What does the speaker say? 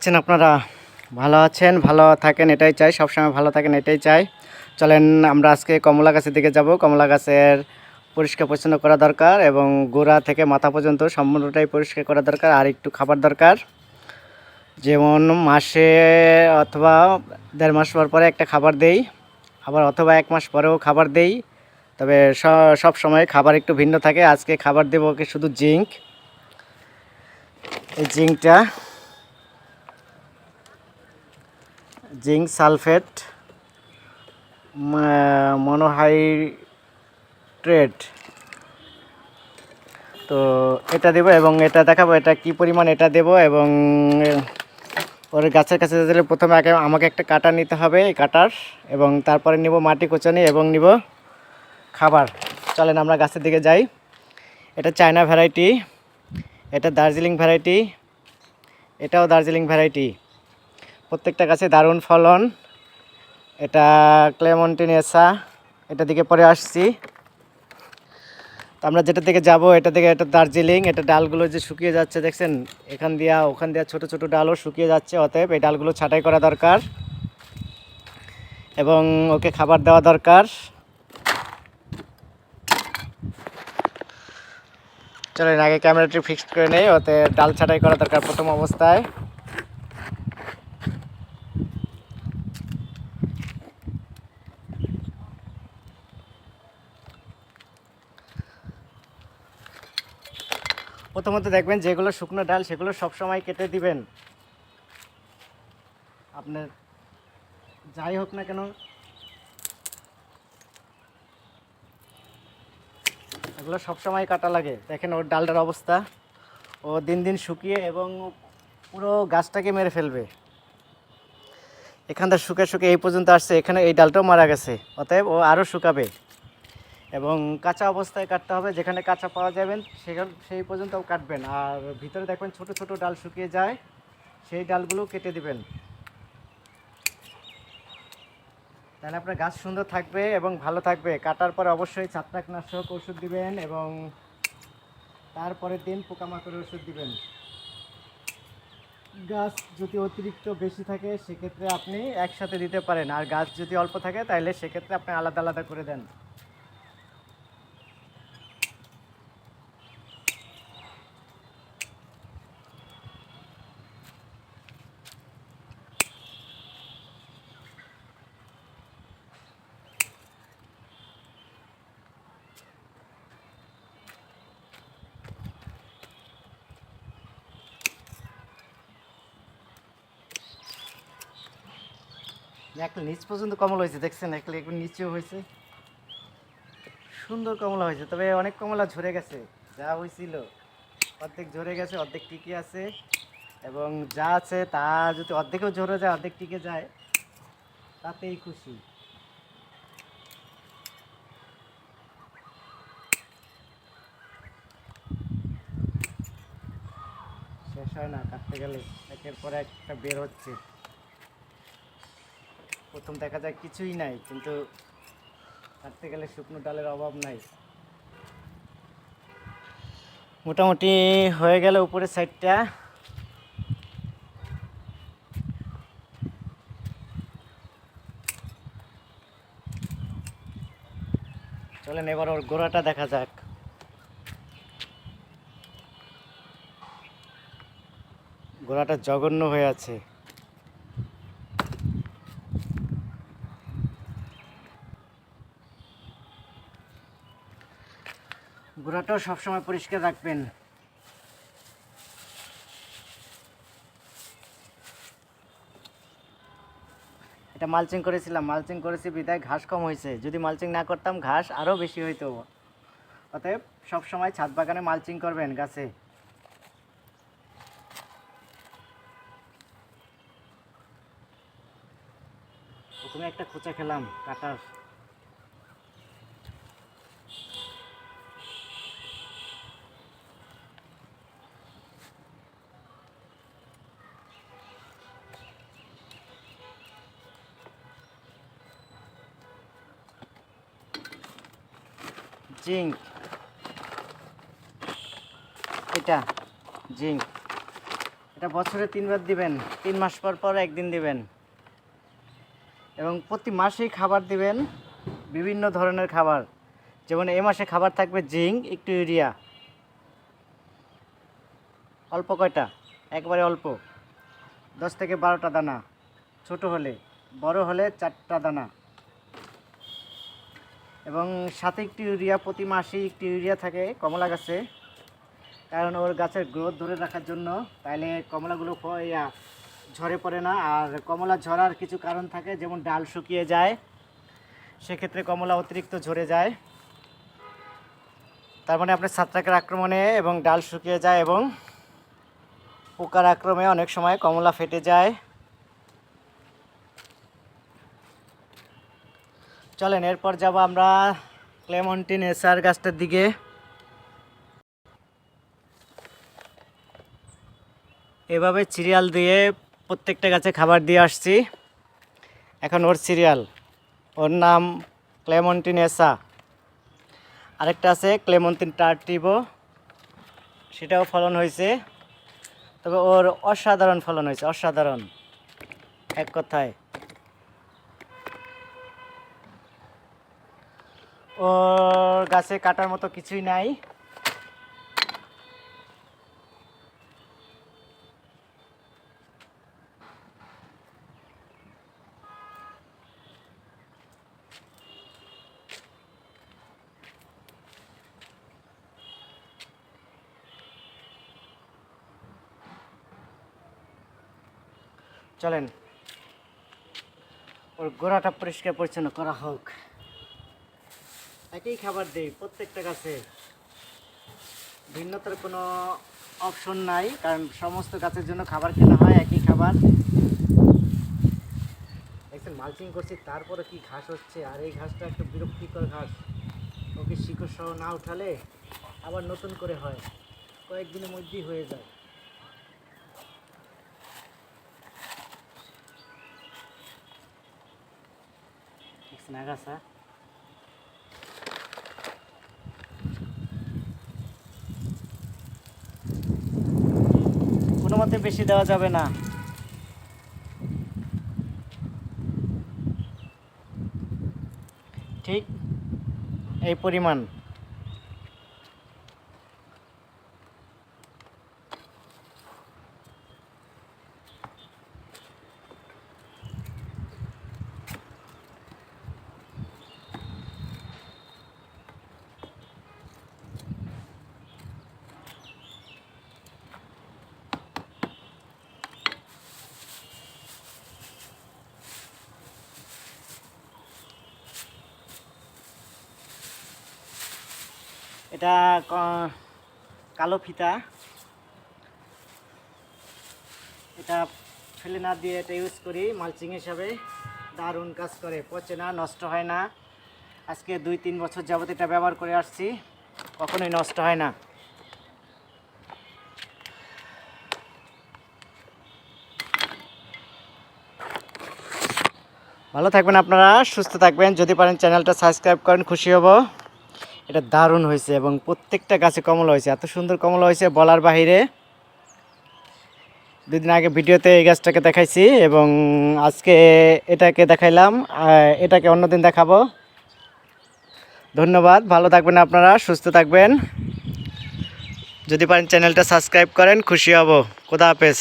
আছেন আপনারা? ভালো আছেন, ভালো থাকেন, এটাই চাই। সবসময় ভালো থাকেন, এটাই চাই। চলেন, আমরা আজকে কমলা গাছের দিকে যাব। কমলা গাছের পরিষ্কার পরিচ্ছন্ন করা দরকার এবং গোড়া থেকে মাথা পর্যন্ত সম্পূর্ণটাই পরিষ্কার করা দরকার আর একটু খাবার দরকার। যেমন মাসে অথবা দেড় মাস পর পরে একটা খাবার দেই, আবার অথবা এক মাস পরেও খাবার দেই। তবে সব সময় খাবার একটু ভিন্ন থাকে। আজকে খাবার দেবো ওকে শুধু জিঙ্ক। এই জিঙ্কটা জিঙ্ক সালফেট মনোহাইড্রেট। তো এটা দেবো এবং এটা দেখাবো এটা কি পরিমাণ এটা দেবো এবং ওর গাছের কাছে দিলে প্রথমে আগে আমাকে একটা কাটা নিতে হবে এই কাটার এবং তারপরে নিব মাটি কোচানি এবং নিব খাবার। চলেন আমরা গাছের দিকে যাই। এটা চায়না ভ্যারাইটি, এটা দার্জিলিং ভ্যারাইটি, এটাও দার্জিলিং ভ্যারাইটি। প্রত্যেকটা গাছে দারুণ ফলন। এটা ক্লেমন্টিনেসা, এটা দিকে পরে আসছি। তো আমরা যেটা দিকে যাব, এটা থেকে এটা দার্জিলিং, এটা ডালগুলো যে শুকিয়ে যাচ্ছে, দেখছেন? এখান দিয়া, ওখান দিয়া ছোট ছোট ডালও শুকিয়ে যাচ্ছে, অতএব এই ডালগুলো ছাঁটাই করা দরকার। এবং ওকে খাবার দেওয়া দরকার। চলেন, আগে ক্যামেরাটি ফিক্সড করে নেই ওতে ডাল ছাঁটাই করা দরকার প্রথম অবস্থায়। প্রথমত দেখবেন যেগুলো শুকনো ডাল, সেগুলো সবসময় কেটে দিবেন। আপনার যাই হোক না কেন, এগুলো সবসময় কাটা লাগে। দেখেন ওর ডালটার অবস্থা। ও দিন দিন শুকিয়ে এবং পুরো গাছটাকে মেরে ফেলবে। এখানটা শুকে শুকে এই পর্যন্ত আসছে। এখানে এই ডালটাও মারা গেছে। অতএব ও আরও শুকাবে। এবং কাঁচা অবস্থায় কাটতে হবে, যেখানে কাঁচা পাওয়া যাবেন সেখান সেই পর্যন্ত কাটবেন। আর ভিতরে দেখবেন ছোট ছোট ডাল শুকিয়ে যায়, সেই ডালগুলো কেটে দিবেন। তাহলে আপনার গাছ সুন্দর থাকবে এবং ভালো থাকবে। কাটার পরে অবশ্যই ছত্রাকনাশক ওষুধ দিবেন এবং তারপরের দিন পোকামাকড়ের ওষুধ দিবেন। গাছ যদি অতিরিক্ত বেশি থাকে, সেক্ষেত্রে আপনি একসাথে দিতে পারেন। আর গাছ যদি অল্প থাকে, তাহলে সেক্ষেত্রে আপনি আলাদা আলাদা করে দেন। একটা নিচ পর্যন্ত কমলা হয়েছে, দেখছেন? একটা একটু নিচেও হয়েছে। সুন্দর কমলা হয়েছে, তবে অনেক কমলা ঝরে গেছে। যা হয়েছিল, অর্ধেক ঝরে গেছে, অর্ধেক টিকে আছে। এবং যা আছে, তা যদি অর্ধেকও ঝরে যায়, অর্ধেক টিকে যায়, তাতেই খুশি। শেষ হয় না, কাটতে গেলে একের পর একটা বের হচ্ছে। প্রথম দেখা যায় কিছুই নাই, কিন্তু কাটতে গেলে শুকনো ডালের অভাব নাই। মোটামুটি হয়ে গেল উপরের সাইডটা। চলেন, এবার ওর গোড়াটা দেখা যাক। গোড়াটা জঘন্য হয়ে আছে। গোড়াটাও সবসময় পরিষ্কার রাখবেন। এটা মালচিং করেছিলাম, মালচিং করেছি, বিদায় ঘাস কম হয়েছে। যদি মালচিং না করতাম, ঘাস আরও বেশি হইতো। অতএব সবসময় ছাদ বাগানে মালচিং করবেন গাছে। প্রথমে একটা খোঁচা খেলাম কাটার। জিঙ্ক। এটা জিঙ্ক। এটা বছরে তিনবার দিবেন, তিন মাস পর পর একদিন দিবেন। এবং প্রতি মাসেই খাবার দিবেন বিভিন্ন ধরনের খাবার। যেমন এ মাসে খাবার থাকবে জিঙ্ক, একটু ইউরিয়া। অল্প কয়টা? একবারে অল্প। দশ থেকে বারোটা দানা। ছোট হলে, বড় হলে চারটা দানা। এবং সাথে একটি ইউরিয়া, প্রতি মাসেই একটি ইউরিয়া থাকে কমলা গাছে। কারণ ওর গাছের গ্রোথ ধরে রাখার জন্য তাইলে কমলাগুলো ঝরে পড়ে না। আর কমলা ঝরার কিছু কারণ থাকে, যেমন ডাল শুকিয়ে যায়, সেক্ষেত্রে কমলা অতিরিক্ত ঝরে যায়। তার মানে আপনার ছাত্রাকের আক্রমণে এবং ডাল শুকিয়ে যায় এবং পোকার আক্রমে অনেক সময় কমলা ফেটে যায়। চলেন, এরপর যাব আমরা ক্লেমন্টিন এসার গাছটার দিকে। এভাবে সিরিয়াল দিয়ে প্রত্যেকটা গাছে খাবার দিয়ে আসছি। এখন ওর সিরিয়াল, ওর নাম ক্লেমন্টিন এসা। আরেকটা আছে ক্লেমন্টিন টার্টিভো সেটাও ফলন হয়েছে। তবে ওর অসাধারণ ফলন হয়েছে, অসাধারণ, এক কথায়। ওর গাছে কাটার মতো কিছুই নাই। চলেন। ওর গোড়াটা পরিষ্কার পরিচ্ছন্ন করা হোক। একই খাবার দেই, প্রত্যেকটা গাছে। ভিন্নতার কোনো অপশন নাই, কারণ সমস্ত গাছের জন্য খাবার কেনা হয় একই খাবার। দেখছেন মালচিং করছি, তারপরে কি ঘাস হচ্ছে? আর এই ঘাসটা একটা বিরক্তিকর ঘাস। ওকে শিকড় সহ না উঠালে আবার নতুন করে হয়। কয়েকদিনের মধ্যেই হয়ে যায়। দেখছেন মতে বেশি দেওয়া যাবে না। ঠিক এই পরিমাণ। এটা কালো ফিতা। এটা ফেলে না দিয়ে এটা ইউজ করি মালচিং হিসাবে। দারুণ কাজ করে, পচে না, নষ্ট হয় না। আজকে দুই, তিন বছর যাবত এটা ব্যবহার করে আসছি, কখনোই নষ্ট হয় না। ভালো থাকবেন আপনারা, সুস্থ থাকবেন। যদি পারেন চ্যানেলটা সাবস্ক্রাইব করেন, খুশি হব। এটা দারুণ হয়েছে এবং প্রত্যেকটা গাছে কমলা হয়েছে। এত সুন্দর কমলা হয়েছে বলার বাহিরে। দুদিন আগে ভিডিওতে এই গাছটাকে দেখাইছি এবং আজকে এটাকে দেখাইলাম। এটাকে অন্যদিন দেখাবো। ধন্যবাদ। ভালো থাকবেন আপনারা, সুস্থ থাকবেন। যদি পারেন চ্যানেলটা সাবস্ক্রাইব করেন, খুশি হব। খোদা হাফেজ।